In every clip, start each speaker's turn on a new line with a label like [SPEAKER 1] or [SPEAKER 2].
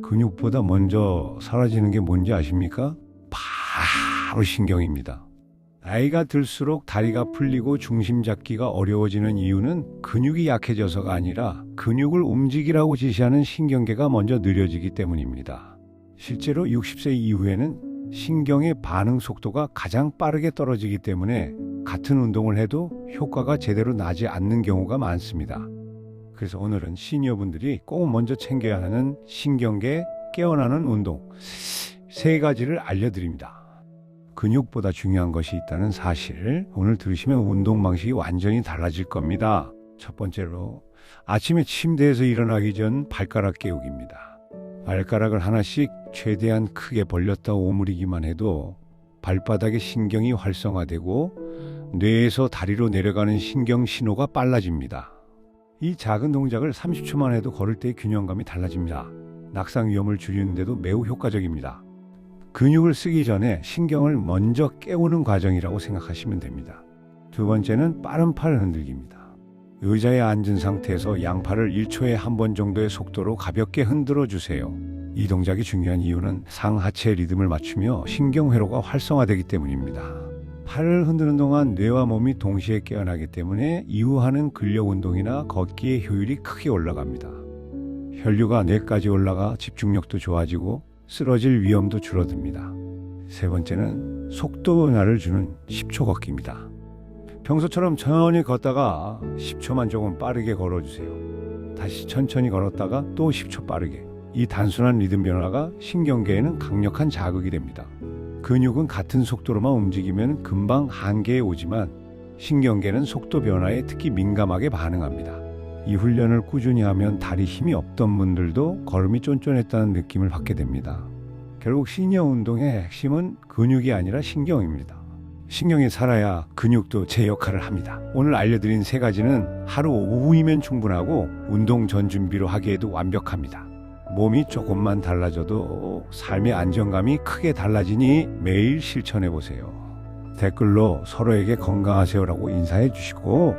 [SPEAKER 1] 근육보다 먼저 사라지는 게 뭔지 아십니까? 바로 신경입니다. 나이가 들수록 다리가 풀리고 중심 잡기가 어려워지는 이유는 근육이 약해져서가 아니라 근육을 움직이라고 지시하는 신경계가 먼저 느려지기 때문입니다. 실제로 60세 이후에는 신경의 반응 속도가 가장 빠르게 떨어지기 때문에 같은 운동을 해도 효과가 제대로 나지 않는 경우가 많습니다. 그래서 오늘은 시니어분들이 꼭 먼저 챙겨야 하는 신경계 깨어나는 운동 세 가지를 알려드립니다. 근육보다 중요한 것이 있다는 사실 오늘 들으시면 운동 방식이 완전히 달라질 겁니다. 첫 번째로 아침에 침대에서 일어나기 전 발가락 깨우기입니다. 발가락을 하나씩 최대한 크게 벌렸다 오므리기만 해도 발바닥의 신경이 활성화되고 뇌에서 다리로 내려가는 신경 신호가 빨라집니다. 이 작은 동작을 30초만 해도 걸을 때의 균형감이 달라집니다. 낙상 위험을 줄이는데도 매우 효과적입니다. 근육을 쓰기 전에 신경을 먼저 깨우는 과정이라고 생각하시면 됩니다. 두 번째는 빠른 팔 흔들기입니다. 의자에 앉은 상태에서 양팔을 1초에 한 번 정도의 속도로 가볍게 흔들어 주세요. 이 동작이 중요한 이유는 상하체 리듬을 맞추며 신경회로가 활성화되기 때문입니다. 팔을 흔드는 동안 뇌와 몸이 동시에 깨어나기 때문에 이후 하는 근력 운동이나 걷기의 효율이 크게 올라갑니다. 혈류가 뇌까지 올라가 집중력도 좋아지고 쓰러질 위험도 줄어듭니다. 세 번째는 속도 변화를 주는 10초 걷기입니다. 평소처럼 천천히 걷다가 10초만 조금 빠르게 걸어주세요. 다시 천천히 걸었다가 또 10초 빠르게. 이 단순한 리듬 변화가 신경계에는 강력한 자극이 됩니다. 근육은 같은 속도로만 움직이면 금방 한계에 오지만 신경계는 속도 변화에 특히 민감하게 반응합니다. 이 훈련을 꾸준히 하면 다리 힘이 없던 분들도 걸음이 쫀쫀했다는 느낌을 받게 됩니다. 결국 시니어 운동의 핵심은 근육이 아니라 신경입니다. 신경이 살아야 근육도 제 역할을 합니다. 오늘 알려드린 세 가지는 하루 오후이면 충분하고 운동 전 준비로 하기에도 완벽합니다. 몸이 조금만 달라져도 삶의 안정감이 크게 달라지니 매일 실천해 보세요. 댓글로 서로에게 건강하세요라고 인사해 주시고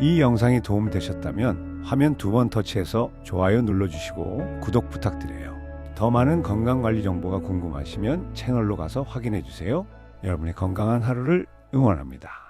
[SPEAKER 1] 이 영상이 도움 되셨다면 화면 두 번 터치해서 좋아요 눌러주시고 구독 부탁드려요. 더 많은 건강관리 정보가 궁금하시면 채널로 가서 확인해 주세요. 여러분의 건강한 하루를 응원합니다.